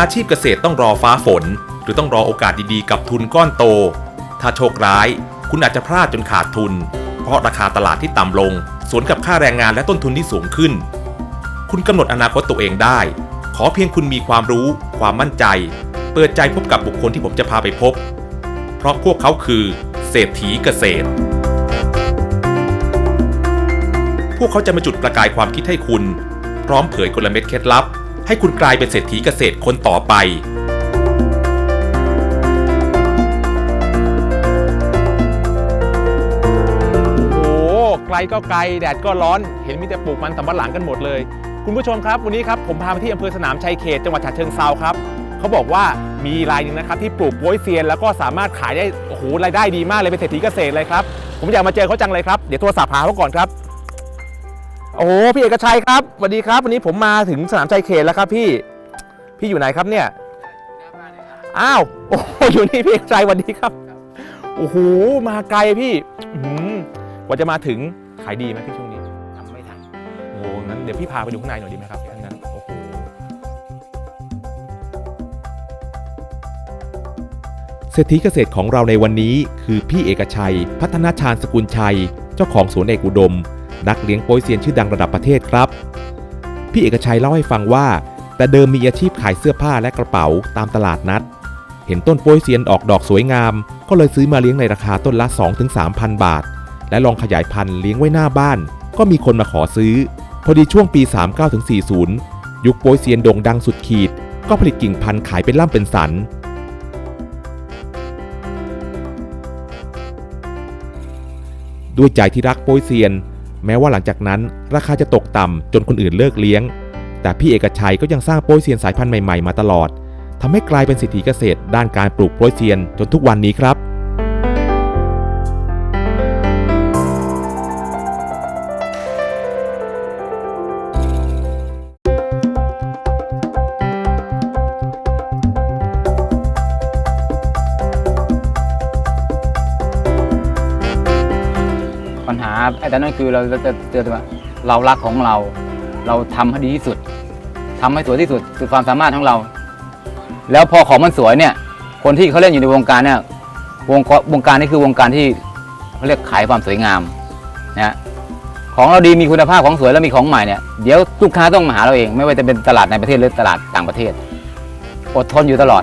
อาชีพเกษตรต้องรอฟ้าฝน หรือต้องรอโอกาสดีๆ กับทุนก้อนโต ถ้าโชคร้าย คุณอาจจะพลาดจนขาดทุน เพราะราคาตลาดที่ต่ำลง สวนกับค่าแรงงานและต้นทุนที่สูงขึ้น คุณกำหนดอนาคตตัวเองได้ ขอเพียงคุณมีความรู้ ความมั่นใจ เปิดใจพบกับบุคคลที่ผมจะพาไปพบ เพราะพวกเขาคือเศรษฐีเกษตร พวกเขาจะมาจุดประกายความคิดให้คุณ พร้อมเผยกลเม็ดเคล็ดลับ ให้คุณกลายเป็นเศรษฐีเกษตรคนต่อไปโอ้ไกลก็ไกลแดดก็ร้อน เห็นมีแต่ปลูกมันสำปะหลังกันหมดเลย คุณผู้ชมครับ วันนี้ครับผมพามาที่อำเภอสนามชัยเขตจังหวัดฉะเชิงเซาครับเขาบอกว่ามีรายหนึงนะครับที่ปลูกโป๊ยเซียน แล้วก็สามารถขายได้โอ้โหรายได้ดีมากเลยเป็นเศรษฐีเกษตรเลยครับ ผมอยากมาเจอเขาจังเลยครับเดี๋ยวโทรศัพท์หาเขาก่อนครับ โอ้โหพี่เอกชัยครับสวัสดีครับ วันนี้ผมมาถึงสนามชัยเขตแล้วครับพี่ พี่อยู่ไหนครับเนี่ย อ้าว โอ้โหอยู่นี่พี่เอกชัยสวัสดีครับ โอ้โห มาไกลพี่อื้อหือกว่าจะมาถึงขายดีไหมพี่ช่วงนี้ทำไม่ทันโอ้โหงั้นเดี๋ยวพี่พาไปดูข้างในหน่อยดีไหมครับถ้างั้นโอ้โหเศรษฐีเกษตรของเราในวันนี้ คือพี่เอกชัย พัฒนาชาญสกุลชัย เจ้าของสวนเอกอุดม นักเลี้ยงโป๊ยเซียนชื่อดังระดับประเทศครับ พี่เอกชัยเล่าให้ฟังว่า แต่เดิมมีอาชีพขายเสื้อผ้าและกระเป๋าตามตลาดนัด เห็นต้นโป๊ยเซียนออกดอกสวยงาม ก็เลยซื้อมาเลี้ยงในราคาต้นละ 2-3,000 บาท และลองขยายพันธุ์เลี้ยงไว้หน้าบ้าน ก็มีคนมาขอซื้อ พอดีช่วงปี 39-40 ยุคโป๊ยเซียนโด่งดังสุดขีด ก็ผลิตกิ่งพันธุ์ขายเป็นล่ำเป็นสันด้วยใจที่รักโป้ยเซียน แม้ว่าหลังจากนั้น ราคาจะตกต่ำจนคนอื่นเลิกเลี้ยง แต่พี่เอกชัยก็ยังสร้างโป้ยเซียนสายพันธุ์ใหม่ๆมาตลอดทำให้กลายเป็นสิทธิเกษตรด้านการปลูกโป้ยเซียนจนทุกวันนี้ครับ แต่นั่นคือเราจะเตือนว่าเรารักของเรา เราทำให้ดีที่สุดทำให้สวยที่สุดคือความสามารถของเรา แล้วพอของมันสวยเนี่ย คนที่เขาเล่นอยู่ในวงการเนี่ยวงกวงการนี้คือวงการที่เขาเรียกขายความสวยงามนะฮะของเราดีมีคุณภาพของสวยแล้วมีของใหม่เนี่ยเดี๋ยวลูกค้าต้องมาหาเราเอง ไม่ว่าจะเป็นตลาดในประเทศหรือตลาดต่างประเทศ อดทนอยู่ตลอด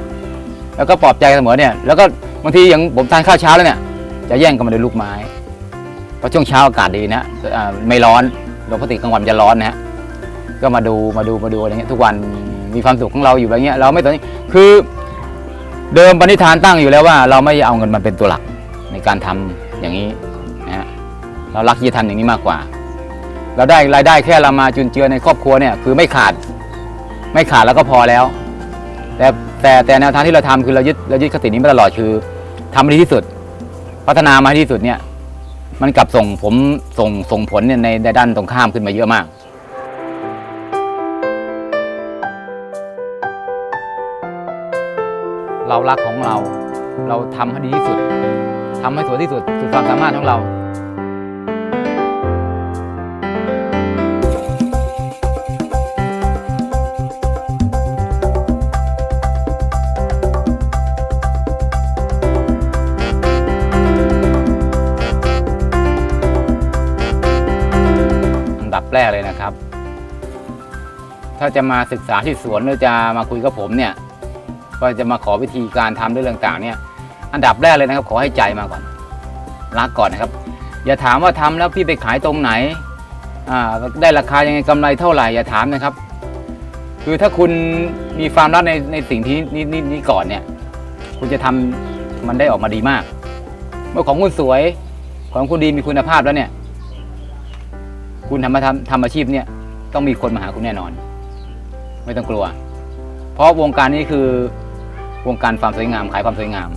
แล้วก็ปลอบใจเสมอเนี่ยแล้วก็บางทีอย่างผมทานข้าวเช้าแล้วเนี่ยจะแย่งกันมาด้วยลูกไม้ พราะช่วงเช้าอากาศดีนะไม่ร้อนปกติกลางวันจะร้อนนะฮะก็มาดูมาดูมาดูอะไรเงี้ยทุกวันมีความสุขของเราอยู่แบบเงี้ยเราไม่สนคือเดิมปณิธานตั้งอยู่แล้วว่า เราไม่เอาเงินมาเป็นตัวหลักในการทำอย่างนี้นะฮะเรารักที่จะทำอย่างนี้มากกว่า เราได้รายได้แค่เรามาจุนเจือในครอบครัวเนี่ยคือไม่ขาดไม่ขาดแล้วก็พอแล้ว แต่แต่แต่แนวทางที่เราทำคือเรายึดเรายึดคตินี้มาตลอดคือทำดีที่สุด พัฒนามาที่สุดเนี่ย มันกลับส่งผมส่งส่งผลเนี่ยในในด้านตรงข้ามขึ้นมาเยอะมาก เรารักของเรา เราทำให้ดีที่สุดทำให้สวยที่สุดสุดความสามารถของเรา เลยนะครับ ถ้าจะมาศึกษาที่สวนหรือจะมาคุยกับผมเนี่ยก็จะมาขอวิธีการทำเรื่องต่างๆ เนี่ย อันดับแรกเลยนะครับ ขอให้ใจมาก่อนรักก่อนนะครับ อย่าถามว่าทำแล้วพี่ไปขายตรงไหนอ่าได้ราคายังไงกำไรเท่าไหร่อย่าถามนะครับ คือถ้าคุณมีความรักในในสิ่งที่นี้นี้นี้ก่อนเนี่ย คุณจะทำมันได้ออกมาดีมาก เมื่อของคุณสวยของคุณดีมีคุณภาพแล้วเนี่ย คุณทำมาทำทำอาชีพเนี่ยต้องมีคนมาหาคุณแน่นอน ไม่ต้องกลัว เพราะวงการนี้คือวงการความสวยงามขายความสวยงาม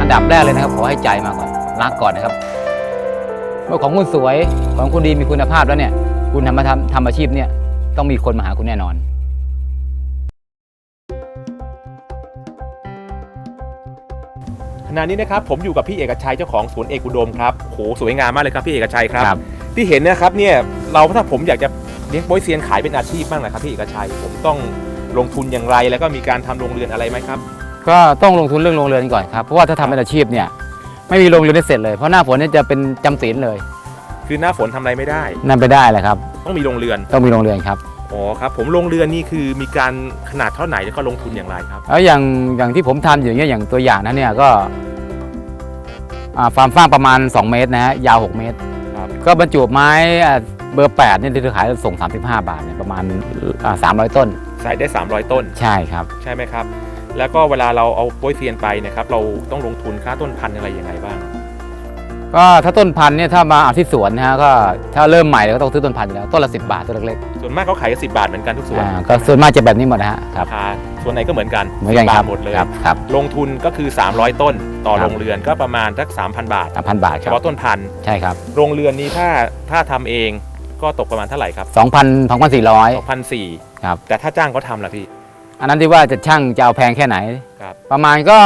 อันดับแรกเลยนะครับ ขอให้ใจมาก่อนรักก่อนนะครับ เมื่อของคุณสวยของคุณดีมีคุณภาพแล้วเนี่ย คุณทำมาทำทำอาชีพเนี่ยต้องมีคนมาหาคุณแน่นอน ขณะนี้นะครับผมอยู่กับพี่เอกชัยเจ้าของสวนเอกอุดมครับโหสวยงามมากเลยครับพี่เอกชัยครับ ครับ ที่เห็นนะครับเนี่ยเราถ้าผมอยากจะเลี้ยงโป๊ยเซียนขายเป็นอาชีพบ้างนะครับพี่เอกชัยผมต้องลงทุนอย่างไรแล้วก็มีการทำโรงเรือนอะไรไหมครับ ก็ต้องลงทุนเรื่องโรงเรือนก่อนครับ เพราะว่าถ้าทำเป็นอาชีพเนี่ยไม่มีโรงเรือนได้เสร็จเลย เพราะหน้าฝนเนี่ยจะเป็นจำศีลเลยคือหน้าฝนทำอะไรไม่ได้ นั่นไปได้เลยครับ ต้องมีโรงเรือน ต้องมีโรงเรือนครับ อ๋อครับผมโรงเรือนนี่คือมีการขนาดเท่าไหนแล้วก็ลงทุนอย่างไรครับแล้วอย่างอย่างที่ผมทำอยู่เนี่ยอย่างตัวอย่างนั้นเนี่ยก็อ่าฟาร์มฟ้างประมาณ 2 เมตรนะฮะยาว 6 เมตร ครับก็บรรจุไม้อ่าเบอร์8เนี่ยที่เราขายส่ง 35 บาทเนี่ยประมาณอ่า300 ต้นใส่ได้ 300 ต้นใช่ครับ ใช่ไหมครับ แล้วก็เวลาเราเอาโป๊ยเซียนไปเนะครับเราต้องลงทุนค่าต้นพันธุ์อะไรยังไงบ้าง ก็ถ้าต้นพันธุ์เนี่ยถ้ามาเอาที่สวนนะฮะก็ถ้าเริ่มใหม่เราก็ต้องซื้อต้นพันธุ์อยู่แล้วต้นละ10บาทต้นเล็กส่วนมากเขาขายกันสิบาทเหมือนกันทุกๆส่วนอ่าก็ส่วนมากจะแบบนี้หมดนะฮะครับ ราคาส่วนไหนก็เหมือนกันเหมือนกัน10ครับบาทหมดเลย ครับครับ ลงทุนก็คือ 300 ต้นต่อครับ โรงเรือนก็ประมาณสัก3,000 บาทสามพันบาทเฉครับพาะต้นพันธุ์ใช่ครับโรงเรือนนี้ถ้าถ้าทำเองก็ตกประมาณเท่าไหร่ครับ2,000 2,400 2,400ครับ แต่ถ้าจ้างเขาทำล่ะพี่ อันนั้นที่ว่าจะช่างจะเอาแพงแค่ไหน ครับ ประมาณก็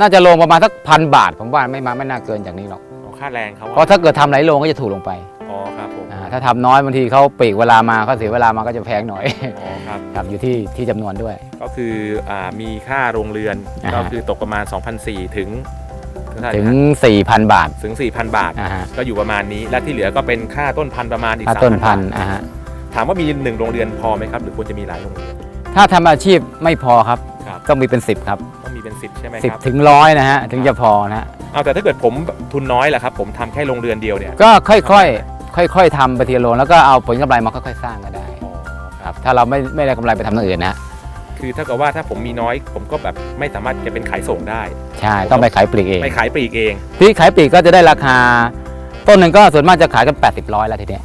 น่าจะลงประมาณสักพันบาท ผมว่าไม่มาไม่น่าเกินจากนี้หรอกอ๋อ ค่าแรงเขาเพราะถ้าเกิดทำหลายโรงก็จะถูกลงไปอ๋อครับผมอ่าถ้าทำน้อยบางทีเขาปีกเวลามาเขาเสียเวลามาก็จะแพงหน่อย อ๋อครับ ครับอยู่ที่ที่จำนวนด้วย ก็คืออ่ามีค่าโรงเรือนอ่าฮะ ก็คือตกประมาณ 2,400 ถึงเท่าไหร่ถึง นะ4,000 บาทถึง 4,000 บาท อ่าฮะก็อยู่ประมาณนี้ และที่เหลือก็เป็นค่าต้นพันธุ์ประมาณอีกค่า3,000ต้นพันบาทธุ์อ่าฮะถามว่ามีหนึ่งโรงเรือนพอไหมครับ หรือควรจะมีหลายโรงเรือน ถ้าทำอาชีพไม่พอครับ ครับ ต้องมีเป็น 10 ครับ ต้องมีเป็น10ใช่ไหมครับ10 ถึงร้อยนะฮะ ถึงจะพอนะฮะ เอาแต่ถ้าเกิดผมทุนน้อยล่ะครับ ผมทำแค่โรงเรือนเดียวเนี่ยก็ค่อยๆ ค่อยๆทำไปทีละโรงแล้วก็เอาผลกำไรมาค่อยๆสร้างก็ได้อ๋อคครับรับถ้าเราไม่ไม่ได้กำไรไปทำอย่างอื่นนะคือถ้าเกิดว่าถ้าผมมีน้อย ผมก็แบบไม่สามารถจะเป็นขายส่งได้ ใช่ต้องไปขายปลีกเองไปขายปลีกเอง ที่ขายปลีกก็จะได้ราคา ต้นหนึ่งก็ส่วนมากจะขายกัน 80ร้อยแล้วทีเนี้ย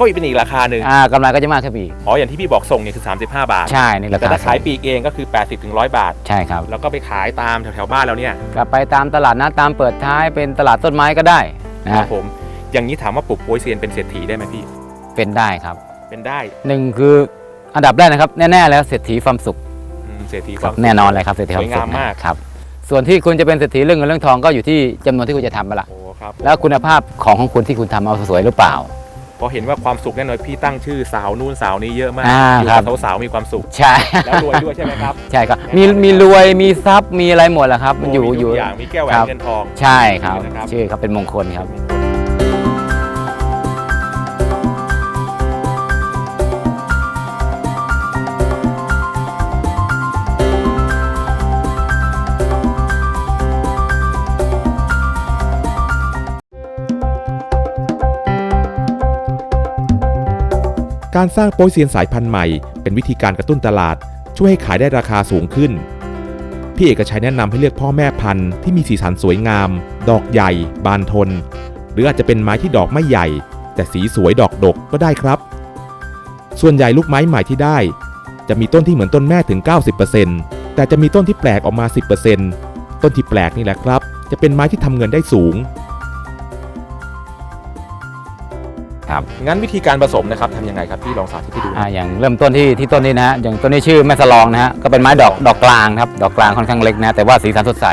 ก็อีกเป็นอีกราคาหนึ่งอ่ากำไรก็จะมากขึ้นไปอีกอ๋ออย่างที่พี่บอกส่งเนี่ยคือ 35 บาทใช่นี่ราแต่คาถ้าขายปลีกเองก็คือ 80ถึง100 บาท ใช่ครับแล้วก็ไปขายตามแถวๆบ้านเราเนี่ยกลับไปตามตลาดนัดตามเปิดท้ายเป็นตลาดต้นไม้ก็ได้นะครัฮะบผมอย่างนี้ถามว่าปลูกโป๊ยเซียนเป็นเศรษฐีได้ไหมพี่เป็นได้ครับเป็นได้หนึ่งคืออันดับแรกนะครับแน่ๆแล้วเศรษฐีความสุขอืมเศรษฐีคครัวาบม แน่นอนเลยครับเศรษฐีความสวยสุงาขมมาก นะครับส่วนที่คุณจะเป็นเศรษฐีเรื่องเงินเรื่องทองก็อยู่ที่จำนวนที่คุณจะทำไปละ โอ้ครับแล้วคุณภาพของของคุณที่คุณทำเอาสวยหรือเปล่า พอเห็นว่าความสุขแน่นอนพี่ตั้งชื่อสาวนู่นสาวนี้เยอะมากอ่าอยู่ครักับ บสาวๆมีความสุข ใช่ แล้วรวยด้วยใช่ไหมครับใช่ครับ มีมีรวยมีทรัพย์มีอะไรหมดแหละครับ มันอยู่โมีอทุยู่กอย่างมีแก้วแหวคนรับ เงินทอง ใช่ครับ นะครับ ชื่อเขาเป็นมงคลครับ การสร้างโป๊ยเซียนสายพันธุ์ใหม่ เป็นวิธีการกระตุ้นตลาด ช่วยให้ขายได้ราคาสูงขึ้น พี่เอกชัยแนะนำให้เลือกพ่อแม่พันธุ์ที่มีสีสันสวยงาม ดอกใหญ่ บานทน หรืออาจจะเป็นไม้ที่ดอกไม่ใหญ่ แต่สีสวยดอกดกก็ได้ครับ ส่วนใหญ่ลูกไม้ใหม่ที่ได้ จะมีต้นที่เหมือนต้นแม่ถึง 90%แต่จะมีต้นที่แปลกออกมา 10%ต้นที่แปลกนี่แหละครับ จะเป็นไม้ที่ทำเงินได้สูง งั้นวิธีการผสมนะครับทำยังไงครับพี่ลองสาธิตให้ดูอ่าอย่างเริ่มต้นที่ที่ต้นนี้นะฮะอย่างต้นนี้ชื่อแม่สลองนะฮะก็เป็นไม้ดอกดอกกลางครับดอกกลางค่อนข้างเล็กนะแต่ว่าสีสันสดใส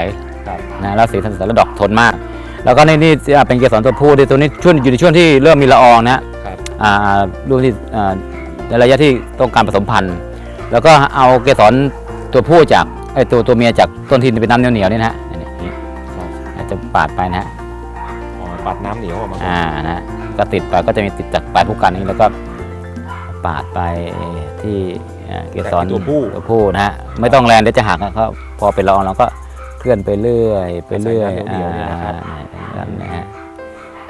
ครับนะแล้วสีสันสดใสแล้วดอกทนมาก แล้วก็นี่นี่อ่าเป็นเกสรตัวผู้ที่ตัวนี้ช่วงอยู่ในช่วงที่เริ่มมีละอองนะฮะครับอ่ารูปที่อ่าในระยะที่ต้องการผสมพันธุ์ แล้วก็เอาเกสรตัวผู้จากไอยตัวตัวเมียจากต้นที่เป็นน้ำเหนียวๆนี่นะฮะนี่นี่อาจจะปาดไปนะฮะอ๋อปัดน้ำเหนียวออกมาอ่านะฮะ ก็ติดไปก็จะมีติดจากปลายผู้กันนี้แล้วก็ปาดไปที่อ่าเกสรตัวผู้ตัวผู้นะฮะไม่ต้องแรงเดี๋ยวจะหักนะครับพอเป็นละอองเราก็เคลื่อนไปเรื่อยไปเรื่อยใส่น้ำเหนียวๆเนี่ยนะครับอ่านะฮะ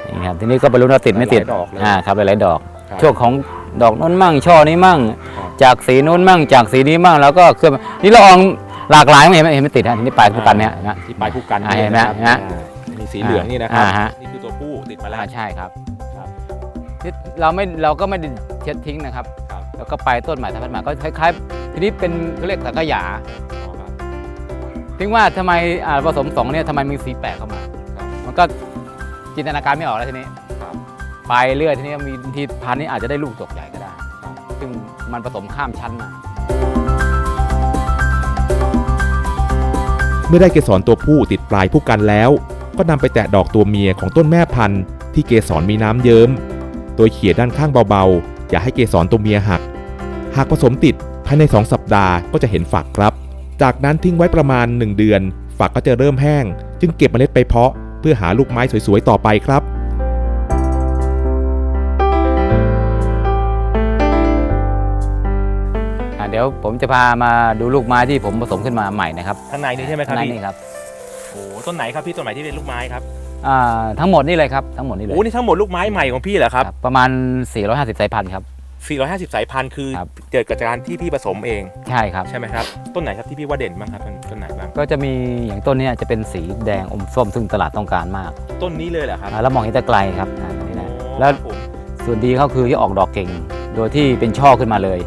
นี่ครับทีนี้ก็ไปรุ้นว่าติดไม่ติดหลายๆดอกเลยอ่าครับหลายๆดอกครับช่วงของดอกนู้นมั่งช่อนี้มั่งครับจากสีนู้นมั่ง จากสีนี้มั่งแล้วก็เคลื่อนไปนี่ละอองหลากหลายไม่เห็นไหมเห็นไหม่ติดฮะทีนี้ปลายผู้กันเนี่ยนะที่ปลายผู้กันอ่านี่เห็นไหมนะครับเห็นไหมอ่ามีสีเหลืองนี่นะครับอ่าฮะนี่คือตัวผู้ติดมาแล้วอ่าใช่ครับ ครับที่เราไม่เราก็ไม่ได้เช็ดทิ้งนะครับ ครับแล้วก็ไปต้นใหม่ทับพันธุ์ใหม่ก็คล้ายๆ ทีนี้เป็นเขาเรียกสังขยาอ๋อครับ ถึงว่าทำไมอ่าผสมสองเนี่ยทำไมมีสีแปลกเข้ามา ครับมันก็จินตนาการไม่ออกแล้วทีนี้ครับไปเรื่อยทีนี้มีทีพันธุ์นี้อาจจะได้ลูกดกใหญ่ก็ได้ครับ ซึ่งมันผสมข้ามชั้นมาเมื่อได้เกสรตัวผู้ติดปลายผู้กันแล้ว ก็นำไปแตะดอกตัวเมียของต้นแม่พันธุ์ที่เกสรมีน้ำเยิ้ม โดยเขี่ยด้านข้างเบาๆ อย่าให้เกสรตัวเมียหัก หากผสมติดภายใน 2 สัปดาห์ก็จะเห็นฝักครับ จากนั้นทิ้งไว้ประมาณ 1 เดือน ฝักก็จะเริ่มแห้ง จึงเก็บเมล็ดไปเพาะ เพื่อหาลูกไม้สวยๆต่อไปครับอ่าเดี๋ยวผมจะพามาดูลูกไม้ที่ผมผสมขึ้นมาใหม่นะครับข้างในนี่ใช่ไหมครับในพี่นี่ครับโอ้ต้นไหนครับพี่ต้นไหนที่เป็นลูกไม้ครับ อ่าทั้งหมดนี่เลยครับทั้งหมดนี่เลยโอ้นี่ทั้งหมดลูกไม้ใหม่ของพี่เหรอครับ ครับ ประมาณ 450 สายพันธุ์ครับ 450 สายพันธุ์คือครับ เกิดจากการที่พี่ผสมเองใช่ครับ ใช่ไหมครับ ต้นไหนครับที่พี่ว่าเด่นบ้างครับต้นต้นไหนบ้างก็จะมีอย่างต้นเนี้จะเป็นสีแดงอมส้มซึ่งตลาดต้องการมากต้นนี้เลยเหรอครับอ่าแล้วมองเห็นแต่ไกลครับอ่าอันนี้นะโอ้แล้ว ครับผมส่วนดีเขาคือที่ออกดอกเก่ง โดยที่เป็นช่อขึ้นมาเลย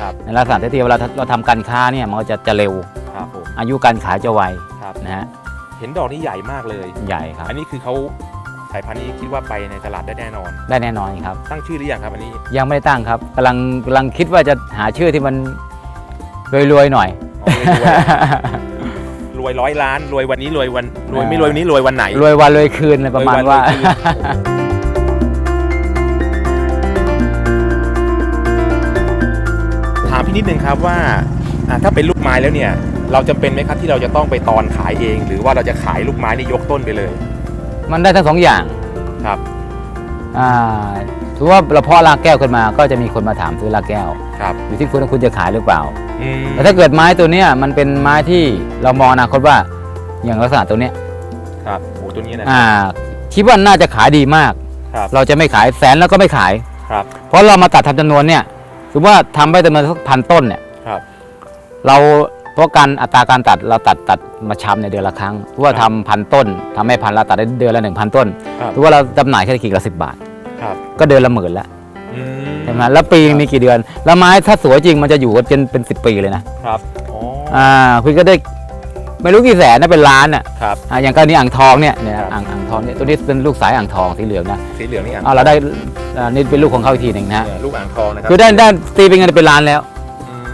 ครับในลักษณะที่เวลาเราทำการค้าเนี่ยมันก็จะจะเร็วครับผมอายุการขายจะไวครับนะฮะ เห็นดอกนี่ใหญ่มากเลย ใหญ่ครับ อันนี้คือเขาสายพันธุ์นี้คิดว่าไปในตลาดได้แน่นอน ได้แน่นอนครับ ตั้งชื่อหรือยังครับอันนี้ ยังไม่ได้ตั้งครับกำลังกำลังคิดว่าจะหาชื่อที่มันรวยๆหน่อยอ๋อรวยรวยร้อยล้าน รวยวันนี้รวยวันรวยไม่รวยวันนี้รวยวันไหน รวยวันรวยคืนอะไรประมาณว่ารยนรยคืนถามพี่นิดนึงครับว่าอะถ้าเป็นลูกไม้แล้วเนี่ย เราจำเป็นไหมครับที่เราจะต้องไปตอนขายเอง หรือว่าเราจะขายลูกไม้นี่ยกต้นไปเลย มันได้ทั้งสองอย่างครับอ่าถือว่าเราเพาะรากแก้วขึ้นมา ก็จะมีคนมาถามซื้อรากแก้วครับอยู่ที่คุณว่าคุณจะขายหรือเปล่าอืมแต่ถ้าเกิดไม้ตัวเนี้ยมันเป็นไม้ที่เรามองอนาคตว่าอย่างลักษณะตัวเนี้ยครับโอ้ตัวนี้นะอ่าคิดว่าน่าจะขายดีมากครับเราจะไม่ขายแสนแล้วก็ไม่ขายครับเพราะเรามาตัดทำจำนวนเนี่ยสมมติว่าทำไปจำนวนสักพันต้นเนี่ยครับ เรา เพราะการอัตราการตัดเราตัดตัดมาชำในเดือนละครั้งเพราะว่าครัทำบพันต้นทำให้พันเราตัดได้เดือนละหนึ่งพันต้นครับถือว่าเราจำหน่ายแค่กิ่งละสิบบาทครับก็เดือนละหมื่นแล้วอืมใช่ไหมแล้วปีมีกี่เดือน แล้วไม้ถ้าสวยจริงมันจะอยู่กันจนเป็นสิบปีเลยนะครับอ๋ออ่าคุณก็ได้ไม่รู้กี่แสนนะเป็นล้านอะครับอ่าอย่างกรณีอ่างทองเนี่ยเนี่ยครับอ่างอ่างทองเนี่ยตัวนี้เป็นลูกสายอ่างทองสีเหลืองนะสีเหลืองนี่อะอ่าเราได้อ่านี่เป็นลูกของเขาอีกทีหนึ่งนะฮะเนี่ยลูกอ่างทองนะครับคือได้ได้ตีเป็นเงินเป็นล้านแล้วอืม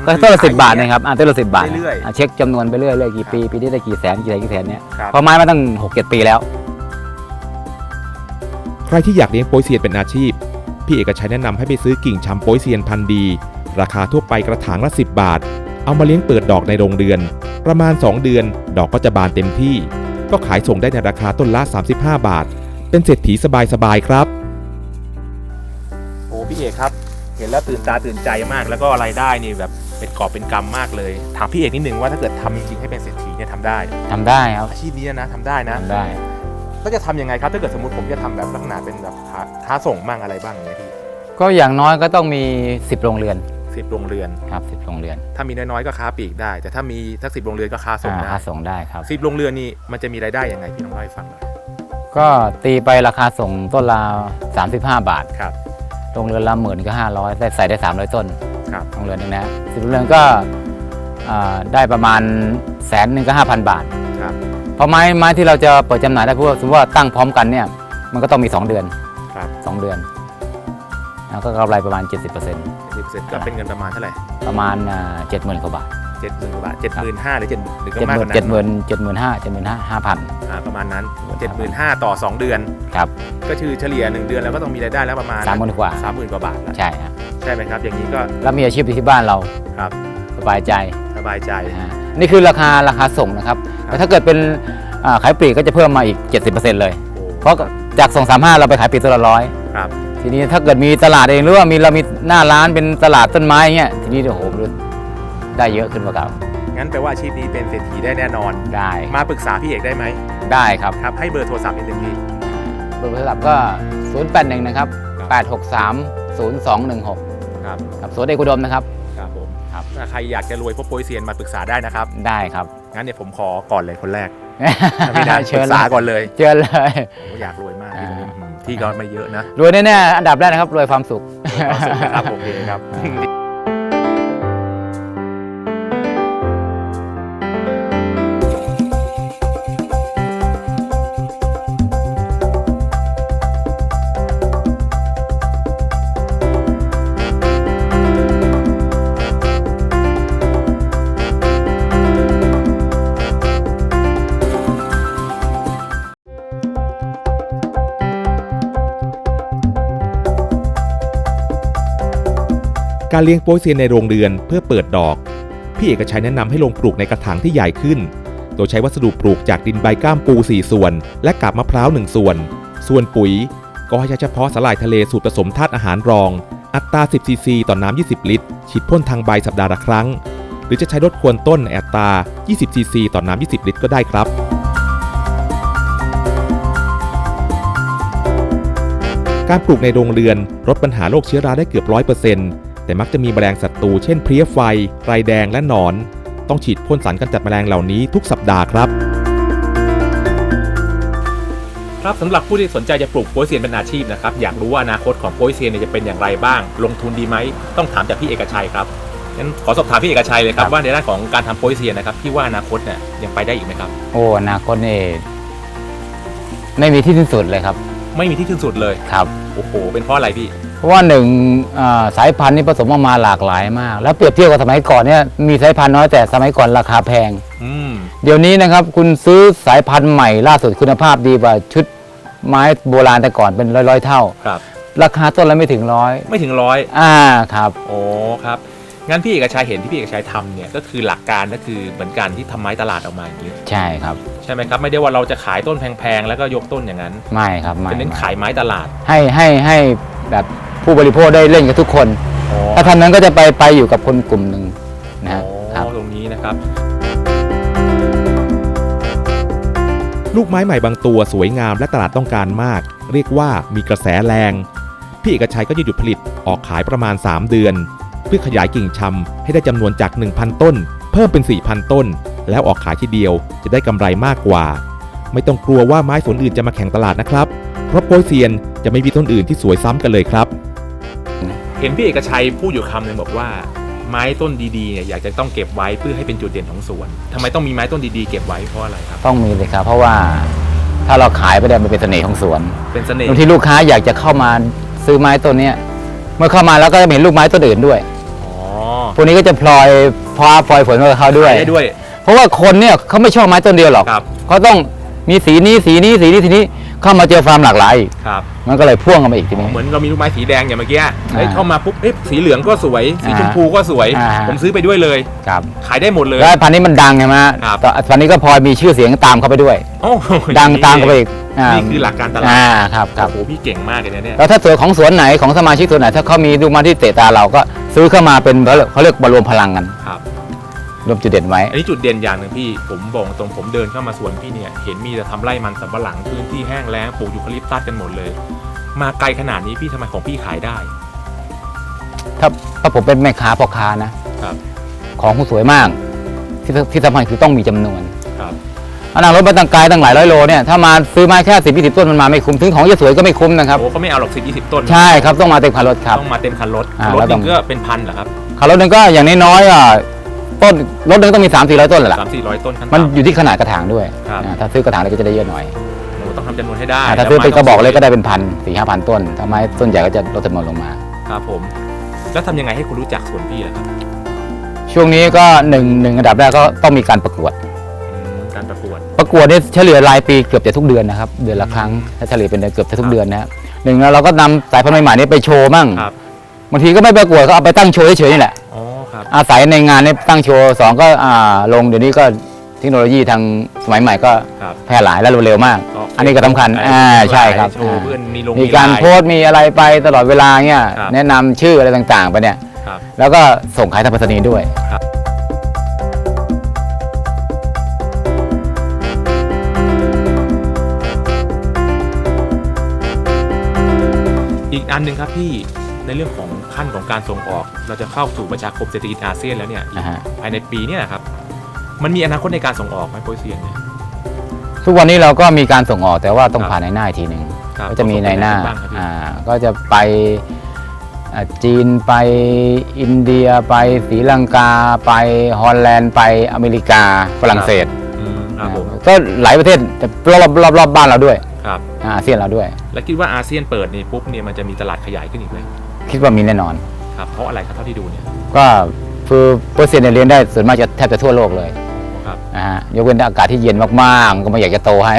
ก็ต้นละคือสิบบาทขยนะครับอ่าต้นละสิบบาทเรื่อยๆอ่าเช็คจำนวนไปเรื่อยเรื่อยกี่ปีครับปีนี้ได้กี่แสนกี่แสนกี่แสนเนี่ยครับ เพราะไม้มาตั้งหกเจ็ดปีแล้ว ใครที่อยากเลี้ยงโป๊ยเซียนเป็นอาชีพ พี่เอกชัยแนะนำให้ไปซื้อกิ่งชำโป๊ยเซียนพันธุ์ดี ราคาทั่วไปกระถางละ 10 บาท เอามาเลี้ยงเปิดดอกในโรงเรือน ประมาณ 2 เดือน ดอกก็จะบานเต็มที่ ก็ขายส่งได้ในราคาต้นละ 35 บาท เป็นเศรษฐีสบายๆครับ โอ้พี่เอกครับ เห็นแล้วตื่นตาตื่นใจมากแล้วก็รายได้นี่แบบ เป็นกอบเป็นกำมากเลย ถามพี่เอกนิดนึงว่าถ้าเกิดทำจริงๆให้เป็นเศรษฐีเนี่ยทำได้ ทำได้ครับอาชีพนี้นะทำได้นะทำได้ แล้วจะทำยังไงครับถ้าเกิดสมมติผมจะทำแบบลักษณะเป็นแบบค้าค้าส่งบ้างอะไรบ้างเนี่ยพี่ก็อย่างน้อยก็ต้องมี 10 โรงเรือนสิบโรงเรือน ครับสิบโรงเรือนถ้ามีน้อยๆก็ค้าปลีกได้ แต่ถ้ามีสักสิบโรงเรือนก็ค้าส่งอ่าได้ค่าส่งได้ครับ สิบโรงเรือนนี่มันจะมีรายได้ยังไงพี่น้องเล่าให้ฟังหน่อยก็ตีไปราคาส่งต้นละ35 บาท ครับ โรงเรือนละหมื่นก็ 500ได้ใส่ได้ 300 ต้น ครับโรงเรือนหนึงนะสิบโรงเรือนก็อ่าได้ประมาณแสนหนึ่งก็5,000บาทครับเพราะไม้ไม้ที่เราจะเปิดจำหน่ายได้เพราะว่าสมมติว่าตั้งพร้อมกันเนี่ยมันก็ต้องมี 2 เดือนครับ2เดือนแล้วก็กำไรประมาณ 70%สิบเปอร์เซ็นต์ก็เป็นเงินประมาณเท่าไหร่ ประมาณเจ็ดหมื่นกว่าบาท เจ็ดหมื่นกว่าบาทเจ็ดหมื่นห้าหรือเจ็ดหรือก็เจ็ดมากหกมื่นว่านั้นเจ็ดหมื่นเจ็ดหมื่นห้าเจ็ดหมื่นห้าห้าพัน อ่าประมาณนั้น75,000 75,000ต่อ2เดือน ครับก็คือเฉลี่ย1เดือนแล้วก็ต้องมีรายได้แล้วประมาณสามหมื่นกว่า สามหมื่นกว่าบาทแล้วใช่ครับใช่ไหมครับ อย่างนี้ก็แล้วมีอาชีพอยู่ที่บ้านเราครับสบายใจสบายใจนะฮะนี่คือราคาราคาส่งนะครับครับ แต่ถ้าเกิดเป็นอ่าขายปลีกก็จะเพิ่มมาอีก 70%เลย โอ้ เพราะจากส่ง35เราไปขายปลีกตัวละร้อยครับ ทีนี้ถ้าเกิดมีตลาดเองหรือว่ามีเรามีหน้าร้านเป็นตลาดต้นไม้เงี้ยทีนี้โอ้โห ได้เยอะขึ้นกว่าเก่า งั้นแปลว่าอาชีพนี้เป็นเศรษฐีได้แน่นอน ได้มาปรึกษาพี่เอกได้ไหมได้ครับครับ ให้เบอร์โทรศัพท์นิดนึงพี่ เบอร์โทรศัพท์ก็ 081 นะครับ 863 0216 ครับ ครับสวนเอกอุดมนะครับ ครับผมครับถ้าใครอยากจะรวยพบโปรยเซียนมาปรึกษาได้นะครับ ได้ครับ งั้นเนี่ยผมขอก่อนเลยคนแรกถ้าพี่นะปเชิรึญกเลษายก่อนเลยเชิญเลยผมอยากรวยมากอ่าอืมที่ก็ไม่เยอะนะ รวยแน่ๆ อันดับแรกนะครับ รวยความสุขขอบคุณนะครับโอเคครับ การเลี้ยงโป๊ยเซียนในโรงเรือนเพื่อเปิดดอก พี่เอกชัยแนะนำให้ลงปลูกในกระถางที่ใหญ่ขึ้น โดยใช้วัสดุปลูกจากดินใบก้ามปู 4 ส่วน และกาบมะพร้าว 1 ส่วน ส่วนปุ๋ย ก็ให้ใช้เฉพาะสลายทะเลสูตรผสมธาตุอาหารรอง อัตรา 10 ซีซีต่อน้ำ 20 ลิตร ฉีดพ่นทางใบสัปดาห์ละครั้ง หรือจะใช้รดควนต้นอัตรา 20 ซีซีต่อน้ำ 20 ลิตรก็ได้ครับการปลูกในโรงเรือนลดปัญหาโรคเชื้อราได้เกือบ100% แต่มักจะมีแมลงศัตรูเช่นเพลี้ยไฟไรแดงและหนอน ต้องฉีดพ่นสารกำจัดแมลงเหล่านี้ทุกสัปดาห์ครับ ครับสำหรับผู้ที่สนใจจะปลูกโป๊ยเซียนเป็นอาชีพนะครับอยากรู้ว่าอนาคตของโป๊ยเซียนเนี่ยจะเป็นอย่างไรบ้าง ลงทุนดีไหมต้องถามจากพี่เอกชัยครับงั้นขอสอบถามพี่เอกชัยเลยครับครับว่าในด้านของการทำโป๊ยเซียนนะครับพี่ว่าอนาคตเนี่ยยังไปได้อีกไหมครับ โอ้อนาคตนี่ไม่มีที่สิ้นสุดเลยครับ ไม่มีที่สิ้นสุดเลยครับโอ้โหเป็นเพราะอะไรพี่ เพราะว่าหนึ่งอ่าสายพันธุ์นี่ผสมออกมาหลากหลายมาก แล้วเปรียบเทียบกับสมัยก่อนเนี่ยมีสายพันธุ์น้อยแต่สมัยก่อนราคาแพงอืมเดี๋ยวนี้นะครับคุณซื้อสายพันธุ์ใหม่ล่าสุดคุณภาพดีกว่าชุดไม้โบราณแต่ก่อนเป็นร้อยๆเท่าครับราคาต้นละไม่ถึงร้อยไม่ถึงร้อยอ่าครับโอ้ครับ งั้นพี่เอกชัยเห็นที่พี่เอกชัยทำเนี่ยก็คือหลักการก็คือเหมือนกันที่ทำไม้ตลาดออกมาอย่างนี้ใช่ครับ ใช่ไหมครับไม่ได้ว่าเราจะขายต้นแพงๆแล้วก็ยกต้นอย่างนั้นไม่ครับไม่จะเน้นไม่ขายไม้ตลาด ให้ให้ให้แบบผู้บริโภคได้เล่นกับทุกคน อ๋อ ถ้าทำนั้นก็จะไปไปอยู่กับคนกลุ่มหนึ่งนะฮะครับอ๋อตรงนี้นะครับ ลูกไม้ใหม่บางตัวสวยงามและตลาดต้องการมาก เรียกว่ามีกระแสแรง พี่เอกชัยก็จะหยุดผลิตออกขายประมาณ 3 เดือน เพื่อขยายกิ่งชำให้ได้จำนวนจาก 1,000 ต้น เพิ่มเป็น 4,000 ต้น แล้วออกขายทีเดียวจะได้กำไรมากกว่า ไม่ต้องกลัวว่าไม้สวนอื่นจะมาแข่งตลาดนะครับ เพราะโปยเซียนจะไม่มีต้นอื่นที่สวยซ้ำกันเลยครับ เห็นพี่เอกชัยพูดอยู่คำหนึ่งบอกว่าไม้ต้นดีๆเนี่ยอยากจะต้องเก็บไว้เพื่อให้เป็นจุดเด่นของสวนทำไมต้องมีไม้ต้นดีๆเก็บไว้เพราะอะไรครับ ต้องมีเลยครับเพราะว่าถ้าเราขายไปได้มันเป็นเสน่ห์ของสวนเป็นเสน่ห์ บางทีลูกค้าอยากจะเข้ามาซื้อไม้ต้นเนี้ย เมื่อเข้ามาแล้วก็จะเห็นลูกไม้ต้นอื่นด้วย อ๋อพวกนี้ก็จะพลอยพว้าพลอยฝนมากับเขาด้วยขายได้ด้วย เพราะว่าคนเนี่ยเขาไม่ชอบไม้ต้นเดียวหรอกครับ เขาต้องมีสีนี้สีนี้สีนี้สีนี้ เข้ามาเจอฟาร์มหลากหลายอีกครับมันก็เลยพ่วงกันมาอีกทีนี้ เหมือนเรามีลูกไม้สีแดงอย่างเมื่อกี้เฮ้ยอ่าเข้ามาปุ๊บเอ๊ะสีเหลืองก็สวย สีอ่าชมพูก็สวย อ่า ผมซื้อไปด้วยเลย ครับขายได้หมดเลย แล้วพันธุ์นี้มันดังไงมะครับต่อพันธุ์นี้ก็พลอยมีชื่อเสียงตามเข้าไปด้วย โอ้โหดังนี่ตามเข้าไปอีกานี่คือหลักการตลาดอ่าครับครับ โอ้โหพี่เก่งมากเลยนะเนี่ย แล้วถ้าสวนของสวนไหนของสมาชิกสวนไหน ถ้าเขามีลูกไม้ที่เตะตาเราก็ซื้อเข้ามาเป็นเขาเรียกเขาเรียกบรวมพลังกัน ครับ รวมจุดเด่นไว้ อันนี้จุดเด่นอย่างหนึ่งพี่ ผมบอกตรงผมเดินเข้ามาสวนพี่เนี่ย เห็นมีแต่ทำไร่มันสำปะหลังพื้นที่แห้งแล้งปลูกยูคาลิปตัสกันหมดเลย มาไกลขนาดนี้พี่ทำไมของพี่ขายได้ ถ้าถ้าผมเป็นแม่ค้าพ่อค้านะครับ ของคุณสวยมาก ที่ที่สำคัญคือต้องมีจำนวนครับ อันนั้นรถมาตั้งไกลตั้งหลายร้อยโลเนี่ยถ้ามาซื้อไม้แค่สิบยี่สิบต้นมันมาไม่คุ้มถึงของจะสวยก็ไม่คุ้มนะครับ โอ้เขาไม่เอาหรอกสิบยี่สิบต้นใช่ครับต้องมาเต็มคันรถครับ ต้องมาเต็มคันรถอ่ารถแล้วหต้นึองง ก็เป็นพันเหรอครับ คันรถหนึงก็อย่างน้อยๆอะ ต้นรถหนึงต้องมีสามสี่ร้อยต้นแหละสามสี่ร้อยต้นขั้นมันต่ำ อยู่ที่ขนาดกระถางด้วยครับอ่าถ้าซื้อกระถางเล็กก็จะได้เยอะหน่อยโอ้ต้องทำจำนวนให้ได้อ่าถ้าแล้วซื้อเป็นกระบอกเล็กก็ไม้ต้ได้เป็นพันสี่ห้าพันต้นถ้าไม้ต้นใหญ่ก็จะลดจำนวนลงมาองครับผม แล้วทำยังไงให้คุณรู้จักสวนพี่ล่ะครับช่วงนี้ก็หนึ่งหนึ่งอันดับแรกก็ต้องมีการประกวด อืมการประกวด ประกวดเนี่ยเฉลี่ยรายปีเกือบจะทุกเดือนนะครับเดือนละครั้งถ้าเฉลี่ยเป็นเดือนเกือบจะทุกเดือนนะครับหนึ่งแล้วเราก็นำสายพันธุ์ใหม่ๆนี้ไปโชว์มั่งครับ บางทีก็ไม่ประกวดก็เอาไปตั้งโชว์เฉยๆนี่แหละ อ๋อครับอาศัยในงานนี้ตั้งโชว์สองก็อ่าลงเดี๋ยวนี้ก็เทคโนโลยีทางสมัยใหม่ก็ครับแพร่หลายและรวดเร็วมาก อันนี้ก็สำคัญอ่าใช่ครับโชว์เพื่อนมีลงมีการไลน์โพสต์มีอะไรไปตลอดเวลาเนี่ยครับแนะนำชื่ออะไรต่างๆ ไปเนี่ยครับแล้วก็ส่งขายทางไปรษณีย์ด้วยอีกอันหนึ่งครับพี่ในเรื่องของ ขั้นของการส่งออก เราจะเข้าสู่ประชาคมเศรษฐกิจอาเซียนแล้วเนี่ยนะฮะภายในปีเนี้นะครับ มันมีอนาคตในการส่งออกไหมโปรเซียนเนี่ย ทุกวันนี้เราก็มีการส่งออกแต่ว่าต้องครับผ่านในหน้าอีกทีหนึ่งครับก็จะมีในหน้าบ้างครับพี่ อ่าก็จะไปอ่าจีนไปอินเดียไปศรีลังกา ไปฮอลแลนด์ไปอเมริกาฝรั่งเศสอืมครับผมก็หลายประเทศแต่รอบรอบรอบบ้านเราด้วยครับอาอาเซียนเราด้วย แล้วคิดว่าอาเซียนเปิดนี่ปุ๊บเนี่ยมันจะมีตลาดขยายขึ้นอีกไหม คิดว่ามีแน่นอน ครับเพราะอะไรครับเท่าที่ดูเนี่ยก็คือเปอร์เซ็นต์เนี่ยเรียนได้ส่วนมากจะแทบจะทั่วโลกเลยครับนะฮะยกเว้นอากาศที่เย็นมากๆ ก็ไม่อยากจะโตให้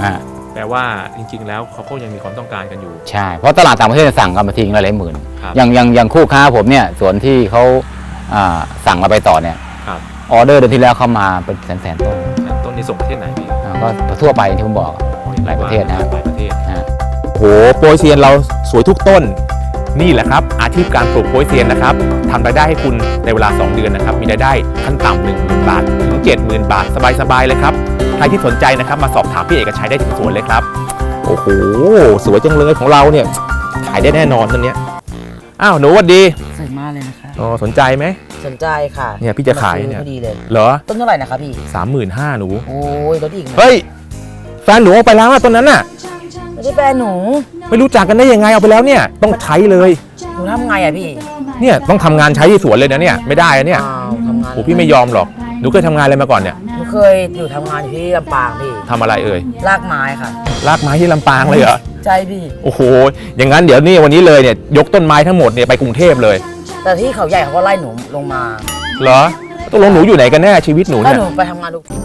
อ่าแปลว่าจริง ๆ แล้วเขาก็ยังมีความต้องการกันอยู่ ใช่ เพราะตลาดต่างประเทศสั่งกันมาทิ้งหลายๆหมื่นคครับอย่างอย่างอย่างคู่ค้าผมเนี่ยสวนที่เขาอ่าสั่งเราไปต่อเนี่ยครับ ออเดอร์เดือนที่แล้วเข้ามาเป็นแสนแสนต้นต้นนี้ส่งประเทศไหนพี่อ่าก็ทั่วไปที่ผมบอก หลายประเทศนะ หลายประเทศ นะโหโปรยเซียนเราสวยทุกต้น นี่แหละครับอาชีพการปลูกโปรยเซียนนะครับทำรายได้ให้คุณในเวลา 2 เดือนนะครับ มีรายได้ขั้นต่ำหนึ่งหมื่นบาทถึง70,000บาทสบายๆเลยครับใครที่สนใจนะครับมาสอบถามพี่เอกชัยได้ถึงสวนเลยครับ โอ้โหสวยจังเลยของเราเนี่ยขายได้แน่นอนต้นเนี้ยอ้าวหนูหวัดดีสวยมากเลยนะคะอ๋อสนใจไหมสนใจค่ะเนี่ยพี่จะขายเนี่ยมซื้อพอดีเลยเหรอต้นเท่าไหร่นะคะพี่สามหมื่นห้าหนูโอ้ยลดอีกนะเฮ้ยแฟนหนูเอาไปแล้วอะต้นนั้นน่ะไม่ใช่แฟนหนู ไม่รู้จักกันได้ยังไงเอาไปแล้วเนี่ยต้องใช้เลย หนูทำไงอะพี่เนี่ยต้องทำงานใช้ที่สวนเลยนะเนี่ยไม่ได้อะเนี่ยอ้าวทำงานโอ้พี่ไม่ยอมหรอกหนูเคยทำงานอะไรมาก่อนเนี่ยหนูเคยอยู่ทำงานอยู่ที่ลำปางพี่ทำอะไรเอ่ยลากไม้ค่ะ ลากไม้ที่ลำปางเลยเหรอใช่พี่ โอ้โหอย่างนั้นเดี๋ยวนี่วันนี้เลยเนี่ยยกต้นไม้ทั้งหมดเนี่ยไปกรุงเทพเลยแต่ที่เขาใหญ่เขาก็ไล่หนูลงมาเหรอตกลงหนูอยู่ไหนกันแน่ชีวิตหนูถ้าเนี่ย หนูไปทำงานทุกที่